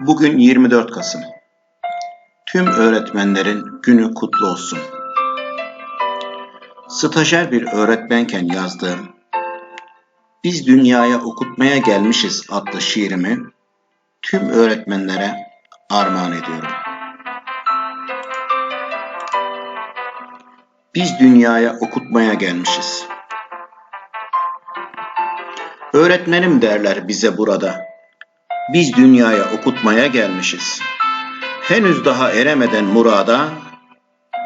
Bugün 24 Kasım. Tüm öğretmenlerin günü kutlu olsun. Stajyer bir öğretmenken yazdığım Biz Dünyaya Okutmaya Gelmişiz adlı şiirimi tüm öğretmenlere armağan ediyorum. Biz dünyaya okutmaya gelmişiz. Öğretmenim derler bize burada. Biz dünyaya okutmaya gelmişiz. Henüz daha eremeden murada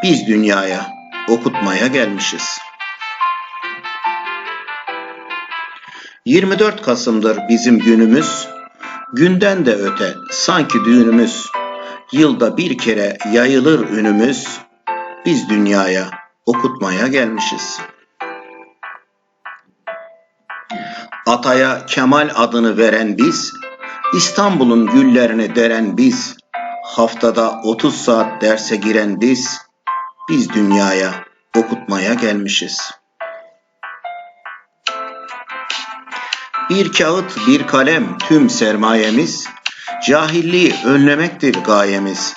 biz dünyaya okutmaya gelmişiz. 24 Kasım'dır bizim günümüz. Günden de öte sanki düğünümüz. Yılda bir kere yayılır ünümüz. Biz dünyaya okutmaya gelmişiz. Ataya Kemal adını veren biz, İstanbul'un güllerini deren biz, haftada 30 saat derse giren biz, biz dünyaya okutmaya gelmişiz. Bir kağıt, bir kalem tüm sermayemiz, cahilliği önlemektir gayemiz.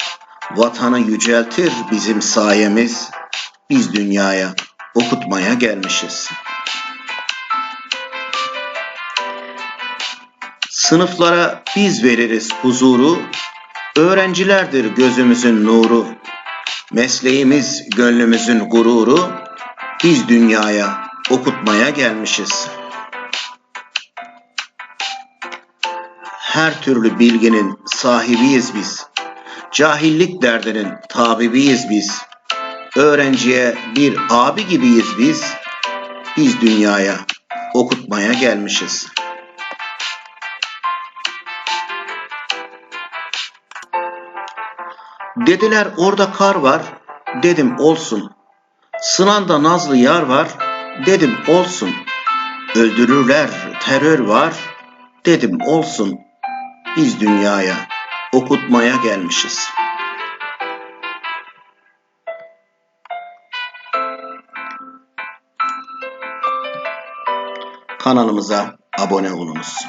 Vatanı yüceltir bizim sayemiz, biz dünyaya okutmaya gelmişiz. Sınıflara biz veririz huzuru, öğrencilerdir gözümüzün nuru. Mesleğimiz gönlümüzün gururu, biz dünyaya okutmaya gelmişiz. Her türlü bilginin sahibiyiz biz. Cahillik derdinin tabibiyiz biz. Öğrenciye bir abi gibiyiz biz. Biz dünyaya okutmaya gelmişiz. Dediler orada kar var. Dedim olsun. Sınanda nazlı yar var. Dedim olsun. Öldürürler, terör var. Dedim olsun. Biz dünyaya okutmaya gelmişiz. Kanalımıza abone olunuz.